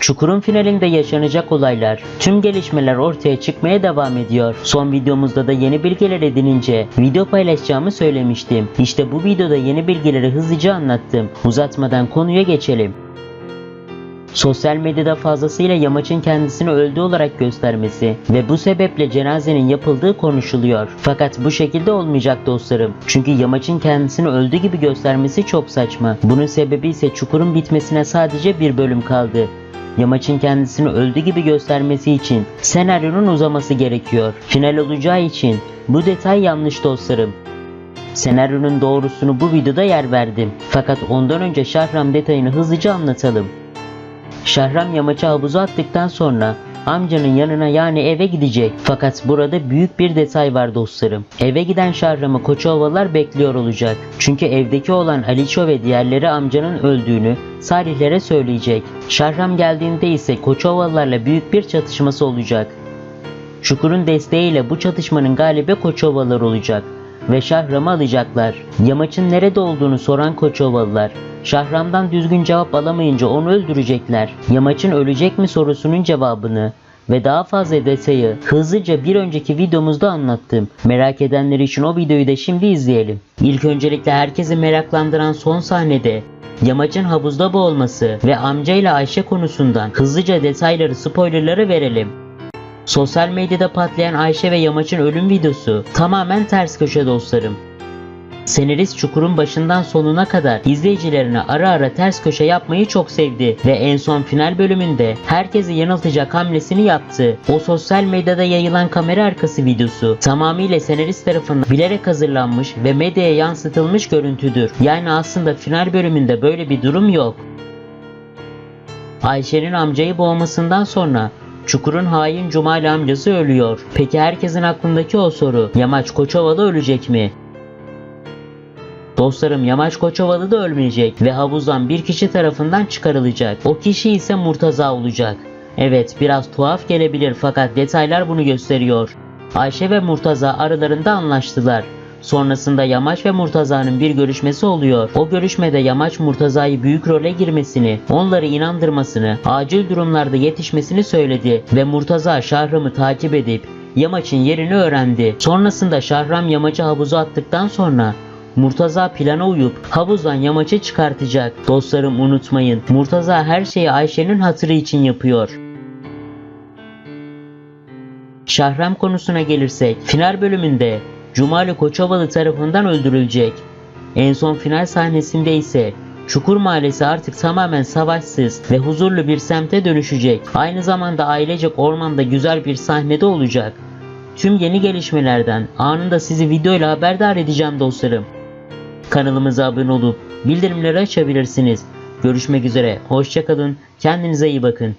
Çukur'un finalinde yaşanacak olaylar, tüm gelişmeler ortaya çıkmaya devam ediyor. Son videomuzda da yeni bilgiler edinince video paylaşacağımı söylemiştim. İşte bu videoda yeni bilgileri hızlıca anlattım. Uzatmadan konuya geçelim. Sosyal medyada fazlasıyla Yamaç'ın kendisini öldü olarak göstermesi ve bu sebeple cenazenin yapıldığı konuşuluyor. Fakat bu şekilde olmayacak dostlarım. Çünkü Yamaç'ın kendisini öldü gibi göstermesi çok saçma. Bunun sebebi ise Çukur'un bitmesine sadece bir bölüm kaldı. Yamaç'ın kendisini öldü gibi göstermesi için senaryonun uzaması gerekiyor. Final olacağı için bu detay yanlış dostlarım. Senaryonun doğrusunu bu videoda yer verdim. Fakat ondan önce Şahram detayını hızlıca anlatalım. Şahram yamaçı havuza attıktan sonra amcanın yanına yani eve gidecek. Fakat burada büyük bir detay var dostlarım. Eve giden Şahram'ı Koçovalılar bekliyor olacak. Çünkü evdeki olan Aliço ve diğerleri amcanın öldüğünü Salihlere söyleyecek. Şahram geldiğinde ise Koçovalılarla büyük bir çatışması olacak. Çukur'un desteğiyle bu çatışmanın galibi Koçovalılar olacak ve Şahram'ı alacaklar. Yamaç'ın nerede olduğunu soran Koçovalılar, Şahram'dan düzgün cevap alamayınca onu öldürecekler. Yamaç'ın ölecek mi sorusunun cevabını ve daha fazla detayı hızlıca bir önceki videomuzda anlattım. Merak edenler için o videoyu da şimdi izleyelim. İlk öncelikle herkesi meraklandıran son sahnede Yamaç'ın havuzda boğulması ve amcayla Ayşe konusundan hızlıca detayları spoilerları verelim. Sosyal medyada patlayan Ayşe ve Yamaç'ın ölüm videosu tamamen ters köşe dostlarım. Senarist Çukur'un başından sonuna kadar izleyicilerine ara ara ters köşe yapmayı çok sevdi ve en son final bölümünde herkesi yanıltacak hamlesini yaptı. O sosyal medyada yayılan kamera arkası videosu tamamıyla senarist tarafından bilerek hazırlanmış ve medyaya yansıtılmış görüntüdür. Yani aslında final bölümünde böyle bir durum yok. Ayşe'nin amcayı boğmasından sonra Çukur'un hain Cumali amcası ölüyor. Peki herkesin aklındaki o soru Yamaç Koçovalı ölecek mi? Dostlarım Yamaç Koçovalı da ölmeyecek ve havuzdan bir kişi tarafından çıkarılacak. O kişi ise Murtaza olacak. Evet biraz tuhaf gelebilir fakat detaylar bunu gösteriyor. Ayşe ve Murtaza aralarında anlaştılar. Sonrasında Yamaç ve Murtaza'nın bir görüşmesi oluyor. O görüşmede Yamaç Murtaza'yı büyük role girmesini, onları inandırmasını, acil durumlarda yetişmesini söyledi ve Murtaza Şahram'ı takip edip Yamaç'ın yerini öğrendi. Sonrasında Şahram Yamaç'ı havuza attıktan sonra Murtaza plana uyup havuzdan yamaçı çıkartacak. Dostlarım unutmayın. Murtaza her şeyi Ayşe'nin hatırı için yapıyor. Şahram konusuna gelirsek, final bölümünde Cumali Koçovalı tarafından öldürülecek. En son final sahnesinde ise Çukur Mahallesi artık tamamen savaşsız ve huzurlu bir semte dönüşecek. Aynı zamanda ailecek ormanda güzel bir sahnede olacak. Tüm yeni gelişmelerden anında sizi videoyla haberdar edeceğim dostlarım. Kanalımıza abone olup bildirimleri açabilirsiniz. Görüşmek üzere, hoşçakalın, kendinize iyi bakın.